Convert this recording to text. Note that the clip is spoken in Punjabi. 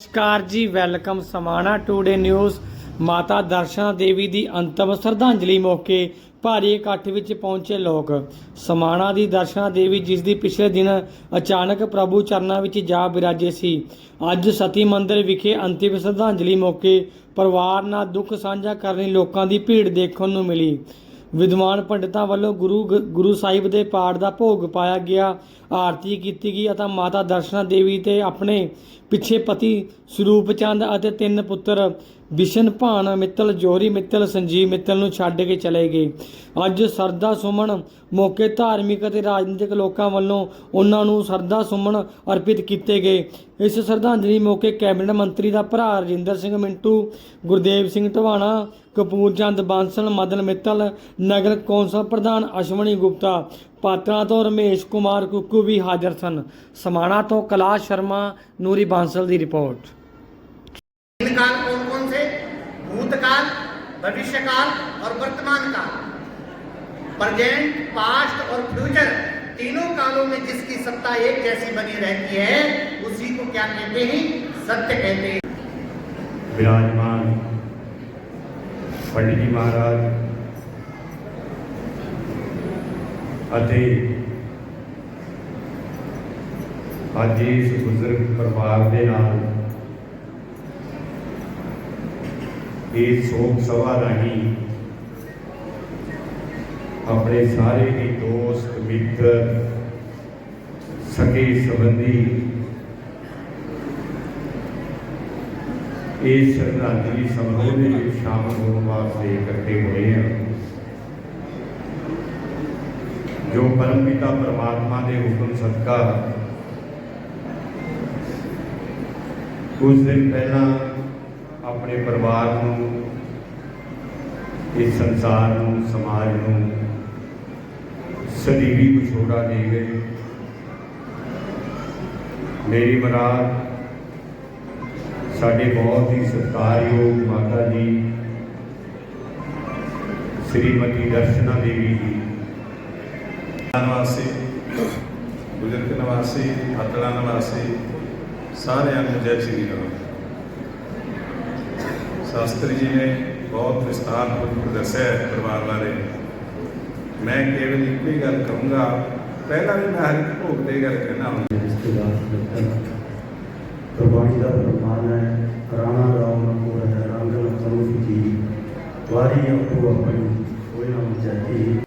ਨਮਸਕਾਰ ਜੀ, ਵੈਲਕਮ ਸਮਾਣਾ ਟੂਡੇ ਨਿਊਜ਼। ਮਾਤਾ ਦਰਸ਼ਨਾ ਦੇਵੀ ਦੀ ਅੰਤਮ ਸ਼ਰਧਾਂਜਲੀ ਮੌਕੇ ਭਾਰੀ ਇਕੱਠ ਵਿੱਚ ਪਹੁੰਚੇ ਲੋਕ। ਸਮਾਣਾ ਦੀ ਦਰਸ਼ਨਾ ਦੇਵੀ, ਜਿਸ ਦੀ ਪਿਛਲੇ ਦਿਨ ਅਚਾਨਕ ਪ੍ਰਭੂ ਚਰਨਾਂ ਵਿੱਚ ਜਾ ਬਿਰਾਜੇ ਸੀ, ਅੱਜ ਸਤੀ ਮੰਦਿਰ ਵਿਖੇ ਅੰਤਿਮ ਸ਼ਰਧਾਂਜਲੀ ਮੌਕੇ ਪਰਿਵਾਰ ਨਾਲ ਦੁੱਖ ਸਾਂਝਾ ਕਰਨ ਲਈ ਲੋਕਾਂ ਦੀ ਭੀੜ ਦੇਖਣ ਨੂੰ ਮਿਲੀ। ਵਿਦਵਾਨ ਪੰਡਿਤਾਂ ਵੱਲੋਂ ਗੁਰੂ ਗ- ਗੁਰੂ ਸਾਹਿਬ ਦੇ ਪਾਠ ਦਾ ਭੋਗ ਪਾਇਆ ਗਿਆ। ਆਰਤੀ ਕੀਤੀ ਗਈ ਅਤੇ ਮਾਤਾ ਦਰਸ਼ਨਾ ਦੇਵੀ ਤੇ ਆਪਣੇ ਪਿੱਛੇ ਪਤੀ ਸਰੂਪ ਚੰਦ ਅਤੇ ਤਿੰਨ ਪੁੱਤਰ ਬਿਸ਼ਨ ਭਾਨ, ਮਿੱਤਲ ਜੋਹਰੀ ਮਿੱਤਲ ਸੰਜੀਵ, ਮਿੱਤਲ ਨੂੰ ਛੱਡ ਕੇ ਚਲੇ ਗਏ। ਅੱਜ ਸਰਦਾ ਸੁਮਨ ਮੌਕੇ ਧਾਰਮਿਕ ਅਤੇ ਰਾਜਨੀਤਿਕ ਲੋਕਾਂ ਵੱਲੋਂ ਉਹਨਾਂ ਨੂੰ ਸਰਦਾ ਸੁਮਨ ਅਰਪਿਤ ਕੀਤੇ ਗਏ। ਇਸ ਸ਼ਰਧਾਂਜਲੀ ਮੌਕੇ ਕੈਬਨਿਟ ਮੰਤਰੀ ਦਾ ਭਰਾ ਰਜਿੰਦਰ ਸਿੰਘ ਮਿੰਟੂ, ਗੁਰਦੇਵ ਸਿੰਘ ਢਵਾਣਾ ਕਪੂਰ ਚੰਦ ਬਾਂਸਲ, ਮਦਨ ਮਿੱਤਲ, ਨਗਰ ਕੌਂਸਲ ਪ੍ਰਧਾਨ ਅਸ਼ਵਨੀ ਗੁਪਤਾ ਪਾਤਰਾ ਤੋਂ ਰਮੇਸ਼ ਕੁਮਾਰ ਕੁੱਕੂ ਵੀ ਹਾਜ਼ਰ ਸਨ ਸਮਾਣਾ ਤੋਂ ਕਲਾਸ਼ ਸ਼ਰਮਾ ਨੂਰੀ ਬਾਂਸਲ ਦੀ ਰਿਪੋਰਟ काल कौन कौन से भूतकाल भविष्यकाल और वर्तमान काल प्रजेंट पास्ट और फ्यूचर तीनों कालों में जिसकी सत्ता एक जैसी बनी रहती है उसी को क्या कहते हैं सत्य कहते हैं विराजमान पंडित जी महाराज ਅਤੇ ਅੱਜ ਇਸ ਬਜ਼ੁਰਗ ਪਰਿਵਾਰ ਦੇ ਨਾਲ ਇਹ ਸੋਗ ਸਭਾ ਰਾਹੀਂ ਆਪਣੇ ਸਾਰੇ ਹੀ ਦੋਸਤ, ਮਿੱਤਰ, ਸਕੇ ਸੰਬੰਧੀ ਇਸ ਸ਼ਰਧਾਂਜਲੀ ਸਮਾਰੋਹ ਦੇ ਵਿੱਚ ਸ਼ਾਮਲ ਹੋਣ ਵਾਸਤੇ ਇਕੱਠੇ ਹੋਏ ਹਾਂ। ਜੋ ਪਰਮ ਪਿਤਾ ਪਰਮਾਤਮਾ ਦੇ ਹੁਕਮ ਸਦਕਾ ਕੁਝ ਦਿਨ ਪਹਿਲਾਂ ਆਪਣੇ ਪਰਿਵਾਰ ਨੂੰ, ਇਸ ਸੰਸਾਰ ਨੂੰ, ਸਮਾਜ ਨੂੰ ਸਦੀਵੀ ਵਿਛੋੜਾ ਦੇ ਗਏ ਮੇਰੀ ਮਰਾਦ, ਸਾਡੇ ਬਹੁਤ ਹੀ ਸਤਿਕਾਰਯੋਗ ਮਾਤਾ ਜੀ, ਸ੍ਰੀਮਤੀ ਦਰਸ਼ਨਾ ਦੇਵੀ ਜੀ ਨਿਵਾਸੀ, ਬੁਜ਼ੁਰਗ ਨਿਵਾਸੀ ਹਤੜਾ ਨਿਵਾਸੀ, ਸਾਰਿਆਂ ਨੂੰ ਜੈ ਸ਼੍ਰੀ ਰਾਮ। ਸ਼ਾਸਤਰੀ ਜੀ ਨੇ ਬਹੁਤ ਵਿਸਤਾਰਪੂਰਵਕ ਦੱਸਿਆ ਪਰਿਵਾਰ ਬਾਰੇ। ਮੈਂ ਕੇਵਲ ਇੱਕ ਹੀ ਗੱਲ ਕਹੂੰਗਾ, ਪਹਿਲਾਂ ਵੀ ਮੈਂ ਹਰ ਇੱਕ ਭੋਗ ਤੇ ਗੱਲ ਕਹਿਣਾ ਹੁੰਦਾ ਰਿਸ਼ਤੇਦਾਰ ਮਿੱਤਰ ਪ੍ਰਵਾਣੀ ਦਾ ਪ੍ਰਮਾਣ ਹੈ, ਰਾਣਾ ਰਾਮ ਨਕੋਰ ਹੈ, ਰੰਗ ਲਖਨਊ ਜੀ ਵਾਰੀ ਆਪੋ ਆਪਣੀ ਕੋਈ ਨਾ ਚਾਹੀ